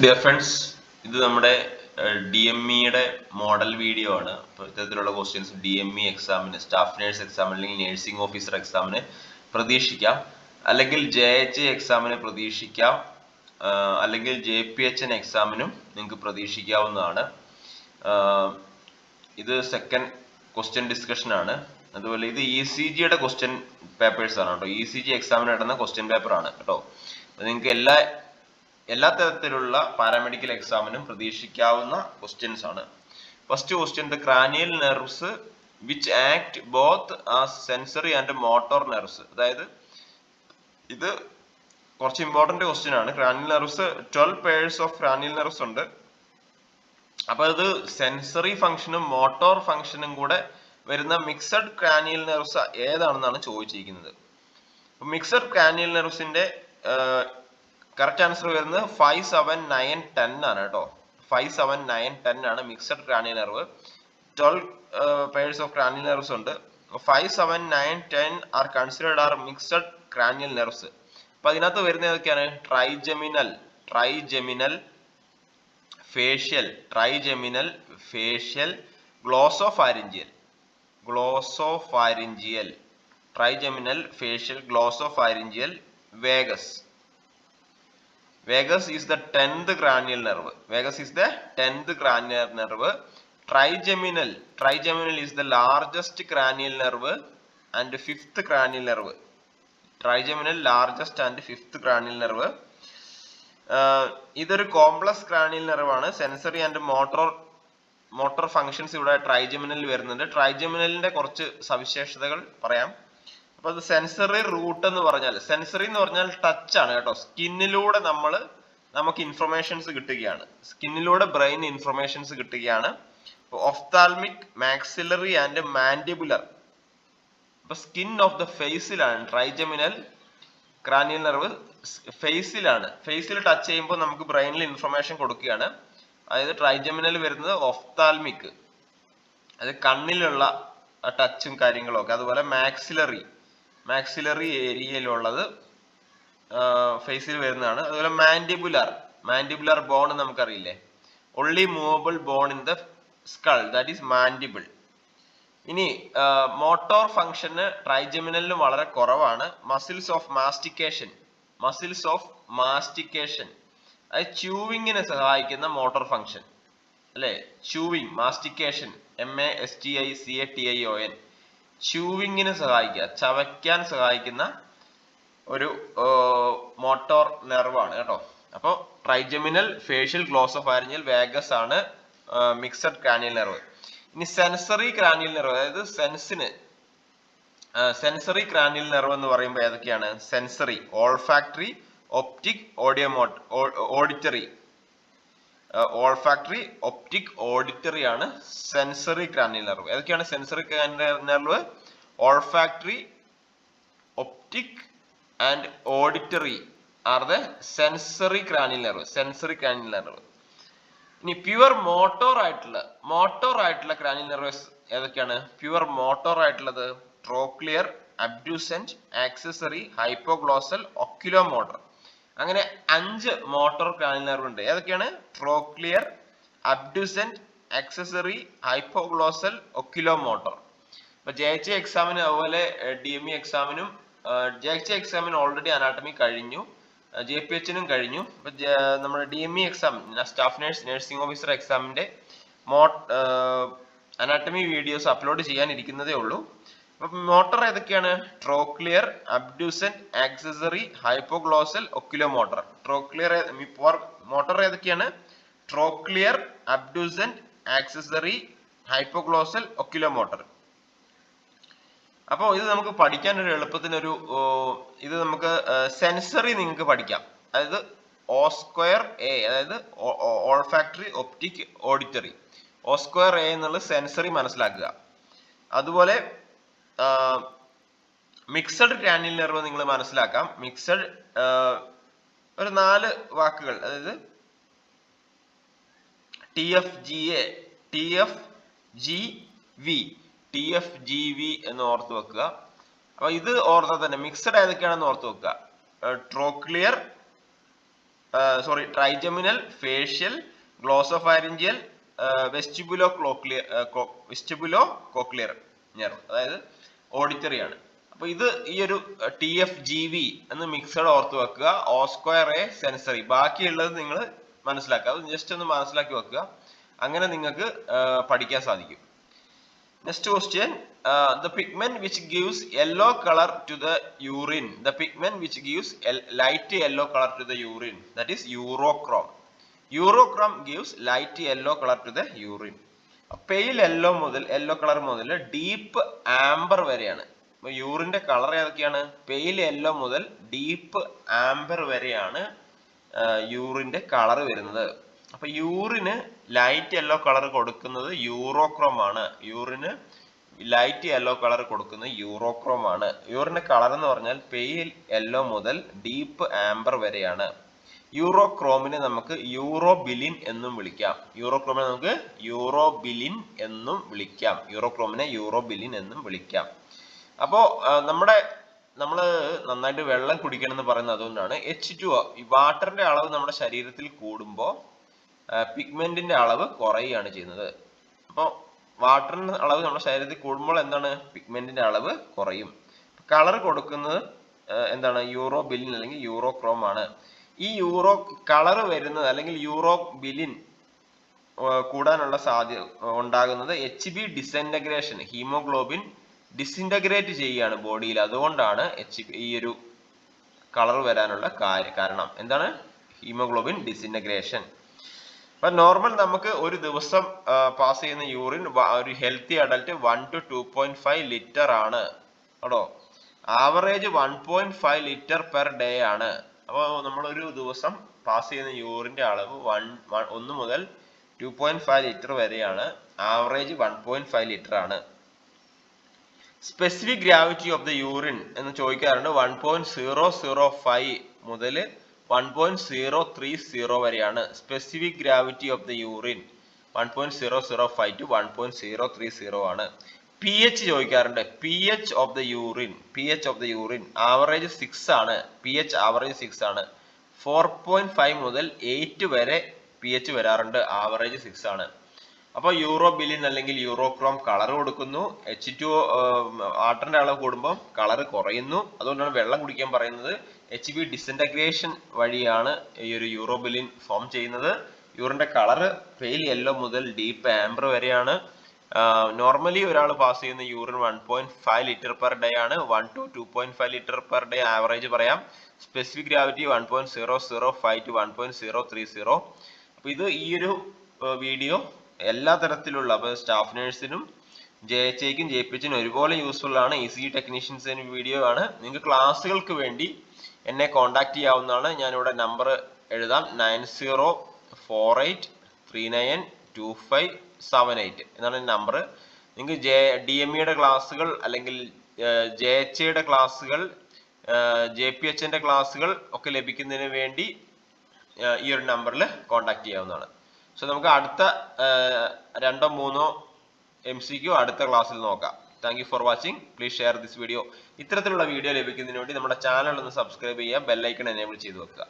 Dear friends ഇത് നമ്മുടെ D M ഇയുടെ മോഡൽ വീഡിയോ ആണ്. ഇത്തരത്തിലുള്ള ക്വസ്റ്റ്യൻസ് ഡി എം ഇ എക്സാമിന് സ്റ്റാഫ് നേഴ്സ് എക്സാമിന് അല്ലെങ്കിൽ നേഴ്സിംഗ് ഓഫീസർ എക്സാമിന് പ്രതീക്ഷിക്കാം. അല്ലെങ്കിൽ ജെ എച്ച് എക്സാമിന് പ്രതീക്ഷിക്കാം. അല്ലെങ്കിൽ ജെ പി എച്ച് എൻ എക്സാമിനും നിങ്ങൾക്ക് പ്രതീക്ഷിക്കാവുന്നതാണ്. ഇത് സെക്കൻഡ് ക്വസ്റ്റ്യൻ ഡിസ്കഷൻ ആണ്. അതുപോലെ ഇത് ഇ സി ജിയുടെ ക്വസ്റ്റ്യൻ പേപ്പേഴ്സ് ആണ് കേട്ടോ. ഇ സി ജി എക്സാമിന് നടന്ന ക്വസ്റ്റ്യൻ പേപ്പർ ആണ് കേട്ടോ. നിങ്ങൾക്ക് എല്ലാ എല്ലാ തരത്തിലുള്ള പാരാമെഡിക്കൽ എക്സാമിനും പ്രതീക്ഷിക്കാവുന്ന ക്വസ്റ്റ്യൻസ് ആണ്. First question the cranial nerves which act both a sensory and motor nerves അതായത് ഇത് കുറച്ച് ഇമ്പോർട്ടന്റ് ക്വസ്റ്റ്യൻ ആണ്. Cranial nerves twelve pairs of cranial nerves ഉണ്ട്. അപ്പൊ ഇത് സെൻസറി ഫംഗ്ഷനും മോട്ടോർ ഫംഗ്ഷനും കൂടെ വരുന്ന മിക്സഡ് ക്രാനിയൽ നെർവ്സ് ഏതാണെന്നാണ് ചോദിച്ചിരിക്കുന്നത്. മിക്സഡ് ക്രാനിയൽ നെർവ്സിന്റെ കറക്റ്റ് ആൻസർ വരുന്നത് ഫൈവ് സെവൻ നയൻ ടെൻ ആണ് കേട്ടോ. ഫൈവ് സെവൻ നയൻ ടെൻ ആണ് mixed cranial nerve twelve pairs of cranial nerves ഉണ്ട്. Five seven nine ten are considered are mixed cranial nerves അപ്പൊ അതിനകത്ത് വരുന്ന ഏതൊക്കെയാണ്? Trigeminal trigeminal facial trigeminal facial glossopharyngeal glossopharyngeal trigeminal facial glossopharyngeal vagus Is the 10th cranial nerve. Vagus is the 10th cranial nerve. Trigeminal. Trigeminal is the largest cranial nerve and fifth cranial nerve. Trigeminal largest and fifth cranial nerve. Ah ഇതൊരു complex cranial നെർവാണ് sensory and motor motor functions ഇവിടെ trigeminal വരുന്നുണ്ട് ട്രൈജമിനലിന്റെ കുറച്ച് സവിശേഷതകൾ പറയാം അപ്പൊ അത് sensory root എന്ന് പറഞ്ഞാൽ സെൻസറി എന്ന് പറഞ്ഞാൽ ടച്ച് ആണ് കേട്ടോ. സ്കിന്നിലൂടെ നമ്മൾ നമുക്ക് ഇൻഫർമേഷൻസ് കിട്ടുകയാണ്. സ്കിന്നിലൂടെ ബ്രെയിൻ ഇൻഫർമേഷൻസ് കിട്ടുകയാണ്. ഒഫ്താൽമിക് മാക്സിലറി ആൻഡ് മാൻഡിബുലർ അപ്പൊ സ്കിൻ ഓഫ് ദ ഫേസിലാണ് ട്രൈജമിനൽ ക്രാനിയൽ നെർവ് ഫേസിലാണ് ഫേസിൽ ടച്ച് ചെയ്യുമ്പോൾ നമുക്ക് ബ്രെയിനിൽ ഇൻഫർമേഷൻ കൊടുക്കുകയാണ്. അതായത് ട്രൈജമിനൽ വരുന്നത് ഒഫ്താൽമിക് അത് കണ്ണിലുള്ള ടച്ചും കാര്യങ്ങളൊക്കെ. അതുപോലെ മാക്സിലറി മാക്സിലറി ഏരിയയിലുള്ളത് ഫേസിൽ വരുന്നതാണ്. അതുപോലെ mandibular mandibular bone നമുക്കറിയില്ലേ? Only movable bone in the skull that is mandible ഇനി മോട്ടോർ ഫംഗ്ഷന് ട്രൈജമിനലിന് വളരെ കുറവാണ്. Muscles of mastication muscles of mastication അത് ച്യൂവിങ്ങിനെ സഹായിക്കുന്ന മോട്ടോർ ഫംഗ്ഷൻ അല്ലേ? Chewing mastication M A S T I C A T I O N ച്യൂവിങ്ങിന് സഹായിക്കുക ചവയ്ക്കാൻ സഹായിക്കുന്ന ഒരു മോട്ടോർ നെർവാണ് കേട്ടോ. അപ്പോൾ ട്രൈജമിനൽ ഫേഷ്യൽ ഗ്ലോസോഫാരിഞ്ചൽ വേഗസ് ആണ് മിക്സഡ് ക്രാനിയൽ നെർവ് ഇനി സെൻസറി ക്രാനിയൽ നെർവ് അതായത് സെൻസിന് സെൻസറി ക്രാനിയൽ നെർവ് എന്ന് പറയുമ്പോൾ ഏതൊക്കെയാണ്? സെൻസറി ഓൾഫാക്ടറി ഒപ്റ്റിക് ഓഡിയോമോട്ട് ഓഡിറ്ററി ഓൾഫാക്ടറി ഒപ്റ്റിക് ഓഡിറ്ററി ആണ് സെൻസറി ക്രാനിയൽ നെർവ് ഏതൊക്കെയാണ് sensory nerve olfactory optic and auditory are the sensory cranial nerve sensory cranial nerve ഇനി പ്യുവർ മോട്ടോർ ആയിട്ടുള്ള മോട്ടോർ ആയിട്ടുള്ള ക്രാനിയൽ നെർവസ് ഏതൊക്കെയാണ്? പ്യുവർ മോട്ടോർ ആയിട്ടുള്ളത് trochlear abducent accessory hypoglossal oculomotor അങ്ങനെ അഞ്ച് motor nerve ഉണ്ട് ഏതൊക്കെയാണ്? Trochlear abducent accessory hypoglossal oculomotor ഇപ്പൊ ജെ എച്ച് എക്സാമിന് അതുപോലെ ഡി എം ഇ എക്സാമിനും ജെ എച്ച് എക്സാമിന് ഓൾറെഡി അനാട്ടമി കഴിഞ്ഞു ജെ പി എച്ചിനും കഴിഞ്ഞു. നമ്മുടെ D M E exam staff nurse nursing officer എക്സാമിന്റെ മോ അനാട്ടമി വീഡിയോസ് അപ്ലോഡ് ചെയ്യാനിരിക്കുന്നതേ ഉള്ളൂ. അപ്പൊ മോട്ടർ ഏതൊക്കെയാണ്? Trochlear abducent accessory hypoglossal oculomotor trochlear motor ഏതൊക്കെയാണ്? Trochlear abducent accessory hypoglossal oculomotor അപ്പോൾ ഇത് നമുക്ക് പഠിക്കാൻ ഒരു എളുപ്പത്തിന് ഒരു ഇത് നമുക്ക് സെൻസറി നിങ്ങൾക്ക് പഠിക്കാം. അതായത് ഓ സ്ക്വയർ എ അതായത് olfactory optic auditory O square A എന്നുള്ള സെൻസറി മനസ്സിലാക്കുക. അതുപോലെ മിക്സഡ് ക്രാനിയൽ നെർവ് നിങ്ങൾ മനസ്സിലാക്കാം. മിക്സഡ് ഒരു നാല് വാക്കുകൾ. അതായത് T F G A T F G V T F G V എന്ന് ഓർത്ത് വെക്കുക. അപ്പൊ ഇത് ഓർത്താൽ തന്നെ. മിക്സഡ് ഏതൊക്കെയാണെന്ന് ഓർത്ത് വെക്കുക. Trochlear sorry trigeminal facial glossopharyngeal vestibulocochlear vestibulocochlear nerve അതായത് ഓഡിറ്ററി ആണ് അപ്പൊ ഇത് ഈ ഒരു ടി എഫ് ജി വി എന്ന് മിക്സഡ് ഓർത്ത് വെക്കുക ഓ സ്ക്വയർ എ സെൻസറി ബാക്കിയുള്ളത് നിങ്ങൾ മനസ്സിലാക്കുക അത് ജസ്റ്റ് ഒന്ന് മനസ്സിലാക്കി വെക്കുക അങ്ങനെ നിങ്ങൾക്ക് പഠിക്കാൻ സാധിക്കും next question, the pigment gives yellow color to the urine, the pigment which gives el- light yellow color to the urine, that is urochrome. Urochrome gives light yellow color to the urine. Pale yellow മുതൽ yellow colour മുതൽ deep amber വരെയാണ്. അപ്പൊ യൂറിന്റെ colour ഏതൊക്കെയാണ്? Pale yellow മുതൽ deep amber വരെയാണ് യൂറിന്റെ colour വരുന്നത്. അപ്പൊ യൂറിന് ലൈറ്റ് യെല്ലോ കളർ കൊടുക്കുന്നത് യൂറോക്രോം ആണ്. യൂറിന് ലൈറ്റ് യെല്ലോ കളർ കൊടുക്കുന്നത് യൂറോക്രോം ആണ്. യൂറിന്റെ കളർ എന്ന് പറഞ്ഞാൽ പെയിൽ യെല്ലോ മുതൽ ഡീപ്പ് ആംബർ വരെയാണ്. യൂറോക്രോമിനെ നമുക്ക് യൂറോബിലിൻ എന്നും വിളിക്കാം. യൂറോക്രോമിനെ നമുക്ക് യൂറോബിലിൻ എന്നും വിളിക്കാം. യൂറോക്രോമിനെ യൂറോബിലിൻ എന്നും വിളിക്കാം. അപ്പോൾ നമ്മുടെ നമ്മൾ നന്നായിട്ട് വെള്ളം കുടിക്കണം എന്ന് പറയുന്നത് അതുകൊണ്ടാണ്. എച്ച് ടു ഈ വാട്ടറിന്റെ അളവ് നമ്മുടെ ശരീരത്തിൽ കൂടുമ്പോൾ പിഗ്മെന്റിന്റെ അളവ് കുറയുകയാണ് ചെയ്യുന്നത്. അപ്പോൾ വാട്ടറിന്റെ അളവ് നമ്മുടെ ശരീരത്തിൽ കൂടുമ്പോൾ എന്താണ്? പിഗ്മെന്റിന്റെ അളവ് കുറയും. കളർ കൊടുക്കുന്നത് എന്താണ്? യൂറോ ബിലിൻ അല്ലെങ്കിൽ യൂറോ ക്രോം ആണ് ഈ യൂറോ കളർ വരുന്നത് അല്ലെങ്കിൽ യൂറോ ബിലിൻ കൂടാനുള്ള സാധ്യത ഉണ്ടാകുന്നത് H B disintegration haemoglobin disintegrate ചെയ്യുകയാണ് ബോഡിയിൽ അതുകൊണ്ടാണ് എച്ച് ഈ ഒരു കളർ വരാനുള്ള കാരണം എന്താണ്? ഹീമോഗ്ലോബിൻ ഡിസിന്റഗ്രേഷൻ അപ്പൊ നോർമൽ നമുക്ക് ഒരു ദിവസം പാസ് ചെയ്യുന്ന യൂറിൻ ഒരു healthy adult one to two point five litre ആണ്. കേട്ടോ average one point five litre per day ആണ്. അപ്പോൾ നമ്മൾ ഒരു ദിവസം പാസ് ചെയ്യുന്ന യൂറിന്റെ അളവ് വൺ ഒന്ന് മുതൽ ടു പോയിന്റ് ഫൈവ് ലിറ്റർ വരെയാണ്. Average one point five litre ആണ്. Specific gravity of the urine എന്ന് ചോദിക്കാറുണ്ട്. One point zero zero five മുതൽ one point zero three zero വരെയാണ്. Specific gravity of the urine one point zero zero five to one point zero three zero ആണ്. P H ചോദിക്കാറുണ്ട്. P H of the urine P H of the urine average six ആണ്. P H average six ആണ്. Four point five മുതൽ eight വരെ P H വരാറുണ്ട്. Average six ആണ്. അപ്പോൾ urobilin അല്ലെങ്കിൽ യൂറോക്രോം കളർ കൊടുക്കുന്നു. എച്ച് ടു വാട്ടറിന്റെ അളവ് കൂടുമ്പോൾ കളർ കുറയുന്നു. അതുകൊണ്ടാണ് വെള്ളം കുടിക്കാൻ പറയുന്നത്. എച്ച് ബി ഡിസിന്റഗ്രേഷൻ വഴിയാണ് ഈ ഒരു യൂറോ ബിലിൻ ഫോം ചെയ്യുന്നത് യൂറിന്റെ കളർ പെയിൽ യെല്ലോ മുതൽ ഡീപ്പ് ആംബർ വരെയാണ്. നോർമലി ഒരാൾ പാസ് ചെയ്യുന്ന urine one point five litre per day ആണ്. One to two point five litre per day average പറയാം. Specific gravity one point zero zero five to one point zero three zero അപ്പൊ ഇത് ഈ ഒരു video എല്ലാ തരത്തിലുള്ള അപ്പൊ സ്റ്റാഫ് നേഴ്സിനും ജെ എച്ച് ഐക്കും ജെ പി എച്ചിനും ഒരുപോലെ യൂസ്ഫുൾ ആണ്. ഇ സി ടെക്നീഷ്യൻസിന് വീഡിയോ ആണ്. നിങ്ങൾക്ക് ക്ലാസ്സുകൾക്ക് വേണ്ടി എന്നെ കോൺടാക്ട് ചെയ്യാവുന്നതാണ്. ഞാനിവിടെ നമ്പർ എഴുതാം. Nine zero four eight three nine two five seven eight എന്നാണ് നമ്പർ നിങ്ങൾക്ക് ജെ ഡി എം ഇയുടെ ക്ലാസ്സുകൾ അല്ലെങ്കിൽ ജെ എച്ച് എയുടെ ക്ലാസ്സുകൾ ജെ പി എച്ചിന്റെ ക്ലാസ്സുകൾ ഒക്കെ ലഭിക്കുന്നതിന് വേണ്ടി ഈ ഒരു നമ്പറിൽ കോൺടാക്ട് ചെയ്യാവുന്നതാണ്. സോ നമുക്ക് അടുത്ത രണ്ടോ മൂന്നോ എം സി ക്യു അടുത്ത ക്ലാസ്സിൽ നോക്കാം. Thank you for watching please share this video ഇത്തരത്തിലുള്ള വീഡിയോ ലഭിക്കുന്നതിന് വേണ്ടി നമ്മുടെ ചാനൽ ഒന്ന് സബ്സ്ക്രൈബ് ചെയ്യുക ബെല്ലൈക്കൺ എനേബിൾ ചെയ്ത് വെക്കുക.